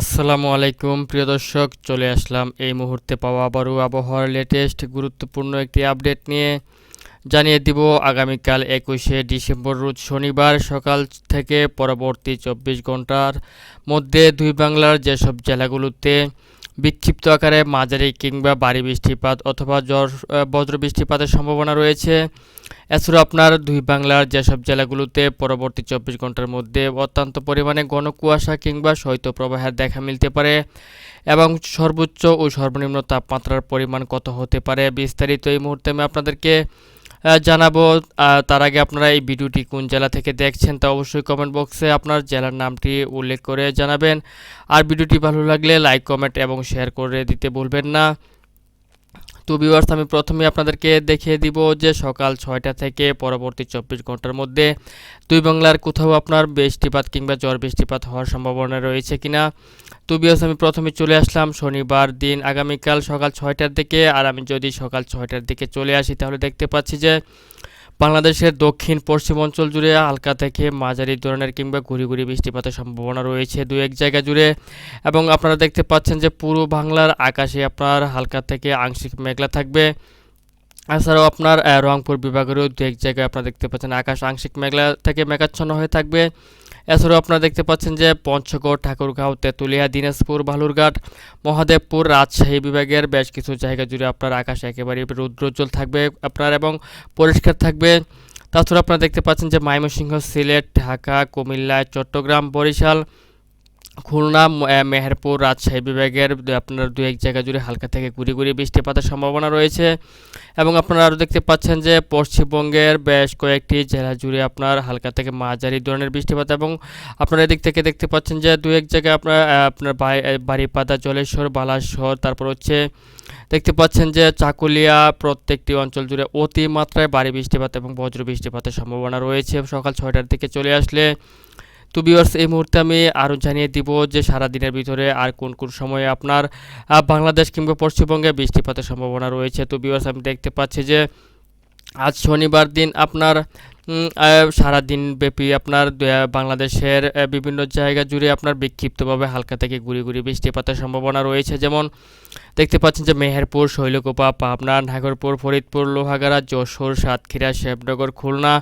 আসসালামু আলাইকুম, প্রিয় দর্শক, চলে আসলাম এই মুহূর্তে পাওয়া আবারও আবহাওয়ার লেটেস্ট গুরুত্বপূর্ণ একটি আপডেট নিয়ে। জানিয়ে দিব, আগামীকাল একুশে ডিসেম্বর, রোজ শনিবার সকাল থেকে পরবর্তী চব্বিশ ঘণ্টার মধ্যে দুই বাংলার যেসব জেলাগুলোতে বিক্ষিপ্ত আকারে মাঝারি কিংবা ভারী বৃষ্টিপাত অথবা জ্বর বজ্র বৃষ্টিপাতের সম্ভাবনা রয়েছে এছাড়াও আপনার দুই বাংলার যেসব জেলাগুলোতে পরবর্তী চব্বিশ ঘণ্টার মধ্যে অত্যন্ত পরিমাণে ঘন কুয়াশা কিংবা শৈত্যপ্রবাহের দেখা মিলতে পারে এবং সর্বোচ্চ ও সর্বনিম্ন তাপমাত্রার পরিমাণ কত হতে পারে বিস্তারিত এই মুহূর্তে আমি আপনাদেরকে জানাব। তার আগে আপনারা এই ভিডিওটি কোন জেলা থেকে দেখছেন তা অবশ্যই কমেন্ট বক্সে আপনার জেলার নামটি উল্লেখ করে জানাবেন। আর ভিডিওটি ভালো লাগলে লাইক কমেন্ট এবং শেয়ার করে দিতে ভুলবেন না। তো ভিউয়ার্স আমি প্রথমে আপনাদেরকে দেখিয়ে দিব যে সকাল ছয়টা থেকে পরবর্তী চব্বিশ ঘণ্টার মধ্যে দুই বাংলার কোথাও আপনার বৃষ্টিপাত কিংবা জ্বর বৃষ্টিপাত হওয়ার সম্ভাবনা রয়েছে কিনা। তো ভিউয়ার্স আমি প্রথমে চলে আসলাম শনিবার দিন। আগামীকাল সকাল ছয়টার দিকে, আর আমি যদি সকাল ছয়টার দিকে চলে আসি, তাহলে দেখতে পাচ্ছি যে বাংলাদেশের দক্ষিণ, পশ্চিম অঞ্চল জুড়ে হালকা থেকে মাঝারি ধরনের কিংবা ঘুরি ঘুরি বৃষ্টিপাতের সম্ভাবনা রয়েছে। দু এক জায়গা জুড়ে এবং আপনারা দেখতে পাচ্ছেন যে পুরো বাংলার আকাশে আপনার হালকা থেকে আংশিক মেঘলা থাকবে। এছাড়াও আপনার রংপুর বিভাগেরও দু এক জায়গায় আপনারা দেখতে পাচ্ছেন আকাশ আংশিক মেঘলা থেকে মেঘাচ্ছন্ন হয়ে থাকবে। এছাড়াও আপনারা দেখতে পাচ্ছেন যে পঞ্চগড়, ঠাকুরগাঁও, তেঁতুলিয়া, দিনাজপুর, বালুরঘাট, মহাদেবপুর, রাজশাহী বিভাগের বেশ কিছু জায়গা জুড়ে আপনার আকাশ একেবারে রুদ্রোজ্জ্বল থাকবে আপনার এবং পরিষ্কার থাকবে। তাছাড়া আপনারা দেখতে পাচ্ছেন যে ময়মনসিংহ, সিলেট, ঢাকা, কুমিল্লা, চট্টগ্রাম, বরিশাল খুলনা মেহেরপুর রাজশাহী বিভাগের আপনার দু এক জায়গা জুড়ে হালকা থেকে গুড়ি গুড়ি বৃষ্টিপাতের সম্ভাবনা রয়েছে। এবং আপনারা আরও দেখতে পাচ্ছেন যে পশ্চিমবঙ্গের বেশ কয়েকটি জেলা জুড়ে আপনার হালকা থেকে মাঝারি ধরনের বৃষ্টিপাত এবং আপনারা এদিক থেকে দেখতে পাচ্ছেন যে দু এক জায়গায় আপনার আপনার বাড়িপাদা জলেশ্বর, বালাসর, তারপর হচ্ছে দেখতে পাচ্ছেন যে চাকুলিয়া প্রত্যেকটি অঞ্চল জুড়ে অতি মাত্রায় ভারী বৃষ্টিপাত এবং বজ্র বৃষ্টিপাতের সম্ভাবনা রয়েছে। সকাল ছয়টার দিকে চলে আসলে তো বিভার্স এই মুহূর্তে আমি আরও জানিয়ে দিব যে সারা দিনের ভিতরে আর কোন কোন সময়ে আপনার বাংলাদেশ কিংবা পশ্চিমবঙ্গে বৃষ্টিপাতের সম্ভাবনা রয়েছে। তো বিভার্স আমি দেখতে পাচ্ছি যে আজ শনিবার দিন আপনার সারাদিন ব্যাপী আপনার বাংলাদেশের বিভিন্ন জায়গা জুড়ে আপনার বিক্ষিপ্তভাবে হালকা থেকে গুড়ি গুড়ি বৃষ্টিপাতের সম্ভাবনা রয়েছে। যেমন দেখতে পাচ্ছেন যে মেহেরপুর, শৈলকোপা, পাবনা, নাগরপুর, ফরিদপুর, লোহাগাড়া, যশোর, সাতক্ষীরা শেবনগর খুলনা,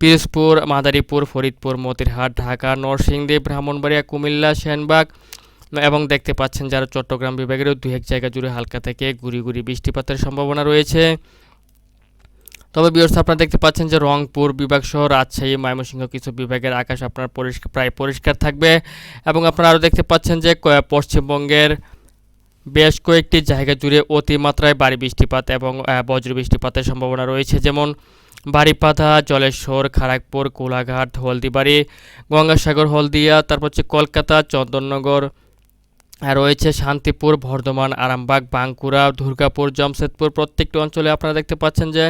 পিরোজপুর, মাদারীপুর, ফরিদপুর, মতিরহাট, ঢাকা, নরসিংদী, ব্রাহ্মণবাড়িয়া, কুমিল্লা, সেনবাগ এবং দেখতে পাচ্ছেন যারা চট্টগ্রাম বিভাগেরও দু এক জায়গা জুড়ে হালকা থেকে গুড়ি গুড়ি বৃষ্টিপাতের সম্ভাবনা রয়েছে। তবে বিয়র্স আপনারা দেখতে পাচ্ছেন যে রংপুর বিভাগ সহ রাজশাহী, ময়মনসিংহ কিছু বিভাগের আকাশ আপনার পরিষ্কার, প্রায় পরিষ্কার থাকবে এবং আপনারা আরও দেখতে পাচ্ছেন যে পশ্চিমবঙ্গের বেশ কয়েকটি জায়গা জুড়ে অতিমাত্রায় বাড়ি বৃষ্টিপাত এবং বজ্র বৃষ্টিপাতের সম্ভাবনা রয়েছে। যেমন বাড়িপাথা জলেশ্বর খড়গপুর কোলাঘাট, হলদিবাড়ি, গঙ্গাসাগর, হলদিয়া, তারপর হচ্ছে কলকাতা, চন্দননগর রয়েছে শান্তিপুর, বর্ধমান, আরামবাগ, বাঁকুড়া, দুর্গাপুর, জমশেদপুর প্রত্যেকটি অঞ্চলে আপনারা দেখতে পাচ্ছেন যে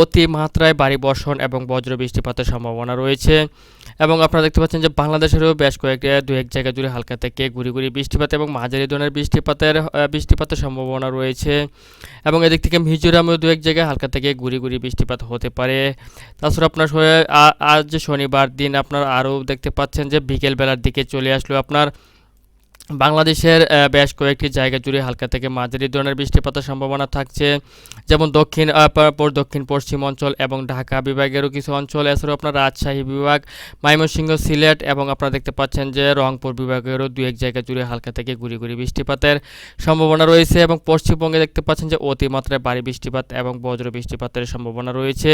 অতি মাত্রায় বাড়ি বর্ষণ এবং বজ্র বৃষ্টিপাতের সম্ভাবনা রয়েছে। এবং আপনারা দেখতে পাচ্ছেন যে বাংলাদেশেরও বেশ কয়েকটি দু এক জায়গা জুড়ে হালকা থেকে গুড়ি গুড়ি বৃষ্টিপাত এবং মাঝারি ধরনের বৃষ্টিপাতের বৃষ্টিপাতের সম্ভাবনা রয়েছে। এবং এদিক থেকে মিজোরামেও দু এক জায়গায় হালকা থেকে গুড়ি গুড়ি বৃষ্টিপাত হতে পারে। তাছাড়া আপনার আজ শনিবার দিন আপনার আরও দেখতে পাচ্ছেন যে বিকেলবেলার দিকে চলে আসলো আপনার বাংলাদেশের বেশ কয়েকটি জায়গা জুড়ে হালকা থেকে মাঝারি ধরনের বৃষ্টিপাতের সম্ভাবনা থাকছে। যেমন দক্ষিণ দক্ষিণ, পশ্চিম অঞ্চল এবং ঢাকা বিভাগেরও কিছু অঞ্চল, এছাড়াও আপনার রাজশাহী বিভাগ, ময়মনসিংহ, সিলেট এবং আপনারা দেখতে পাচ্ছেন যে রংপুর বিভাগেরও দু, এক জায়গা জুড়ে হালকা থেকে গুড়ি গুড়ি বৃষ্টিপাতের সম্ভাবনা রয়েছে এবং পশ্চিমবঙ্গে দেখতে পাচ্ছেন যে অতিমাত্রায় ভারী বৃষ্টিপাত এবং বজ্র বৃষ্টিপাতের সম্ভাবনা রয়েছে।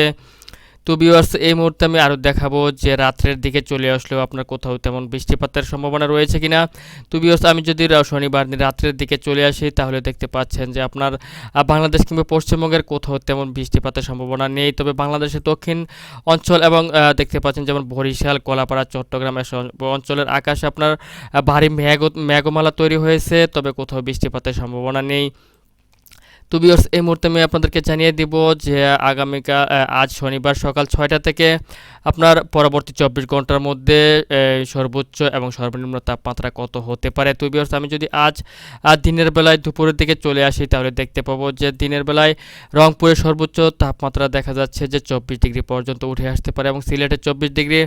তো ভিউয়ার্স এই মুহূর্তে আমি আরও দেখাবো যে রাত্রের দিকে চলে আসলেও আপনার কোথাও তেমন বৃষ্টিপাতের সম্ভাবনা রয়েছে কিনা। তো ভিউয়ার্স আমি যদি শনিবার রাত্রের দিকে চলে আসি, তাহলে দেখতে পাচ্ছেন যে আপনার বাংলাদেশ কিংবা পশ্চিমবঙ্গের কোথাও তেমন বৃষ্টিপাতের সম্ভাবনা নেই। তবে বাংলাদেশের দক্ষিণ অঞ্চল এবং দেখতে পাচ্ছেন যেমন বরিশাল কলাপাড়া চট্টগ্রাম অঞ্চলের আকাশে আপনার ভারী মেঘ, মেঘমালা তৈরি হয়েছে, তবে কোথাও বৃষ্টিপাতের সম্ভাবনা নেই। তো বিয়ার্স এই মুহূর্তে আমি আপনাদেরকে জানিয়ে দিব যে আগামীকাল আজ শনিবার সকাল ছয়টা থেকে আপনার পরবর্তী চব্বিশ ঘণ্টার মধ্যে সর্বোচ্চ এবং সর্বনিম্ন তাপমাত্রা কত হতে পারে? তো বিয়ার্স আমি যদি আজ দিনের বেলায় দুপুরের দিকে চলে আসি, তাহলে দেখতে পাবো যে দিনের বেলায় রংপুরের সর্বোচ্চ তাপমাত্রা দেখা যাচ্ছে যে চব্বিশ ডিগ্রি পর্যন্ত উঠে আসতে পারে এবং সিলেটে চব্বিশ ডিগ্রি,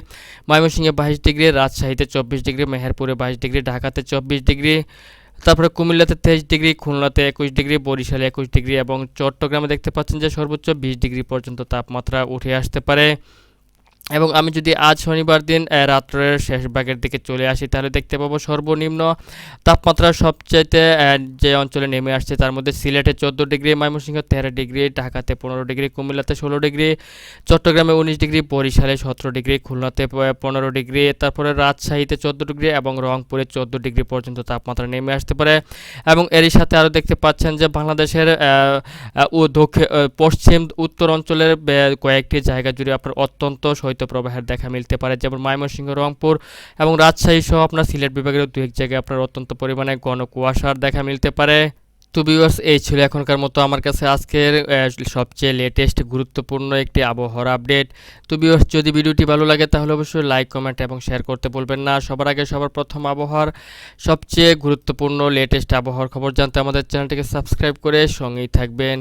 ময়মনসিংহে বাইশ ডিগ্রি, রাজশাহীতে চব্বিশ ডিগ্রি, মেহেরপুরে বাইশ ডিগ্রি, ঢাকাতে চব্বিশ ডিগ্রি তারপরে কুমিল্লাতে তেইশ ডিগ্রি, খুলনাতে একুশ ডিগ্রি, বরিশালে একুশ ডিগ্রি এবং চট্টগ্রামে দেখতে পাচ্ছেন যে সর্বোচ্চ বিশ ডিগ্রি পর্যন্ত তাপমাত্রা উঠে আসতে পারে। এবং আমি যদি আজ শনিবার দিন রাত্রের শেষ ভাগের দিকে চলে আসি, তাহলে দেখতে পাবো সর্বনিম্ন তাপমাত্রা সবচাইতে যে অঞ্চলে নেমে আসছে তার মধ্যে সিলেটে চোদ্দ ডিগ্রি, ময়মনসিংহ তেরো ডিগ্রি, ঢাকাতে পনেরো ডিগ্রি, কুমিল্লাতে ষোলো ডিগ্রি, চট্টগ্রামে উনিশ ডিগ্রি, বরিশালে সতেরো ডিগ্রি, খুলনাতে পনেরো ডিগ্রি, তারপরে রাজশাহীতে চোদ্দ ডিগ্রি এবং রংপুরে চোদ্দ ডিগ্রি পর্যন্ত তাপমাত্রা নেমে আসতে পারে। এবং এরই সাথে আরও দেখতে পাচ্ছেন যে বাংলাদেশের দক্ষিণ পশ্চিম, উত্তর অঞ্চলের কয়েকটি জায়গা জুড়ে আপনার অত্যন্ত শৈত্যপ্রবাহের দেখা মিলতে পারে, যেমন ময়মনসিংহ, রংপুর এবং রাজশাহী সহ আপনার সিলেট বিভাগের দু এক জায়গায় আপনার অত্যন্ত পরিমাণে ঘন কুয়াশার দেখা মিলতে পারে। তো ভিউয়ার্স এই ছিল এখনকার মতো আমার কাছে আজকের সবচেয়ে লেটেস্ট গুরুত্বপূর্ণ একটি আবহাওয়ার আপডেট তো ভিউয়ার্স যদি ভিডিওটি ভালো লাগে তাহলে অবশ্যই লাইক কমেন্ট এবং শেয়ার করতে বলবেন না। সবার আগে সবার প্রথম আবহাওয়ার সবচেয়ে গুরুত্বপূর্ণ লেটেস্ট আবহাওয়ার খবর জানতে আমাদের চ্যানেলটিকে সাবস্ক্রাইব করে সঙ্গেই থাকবেন।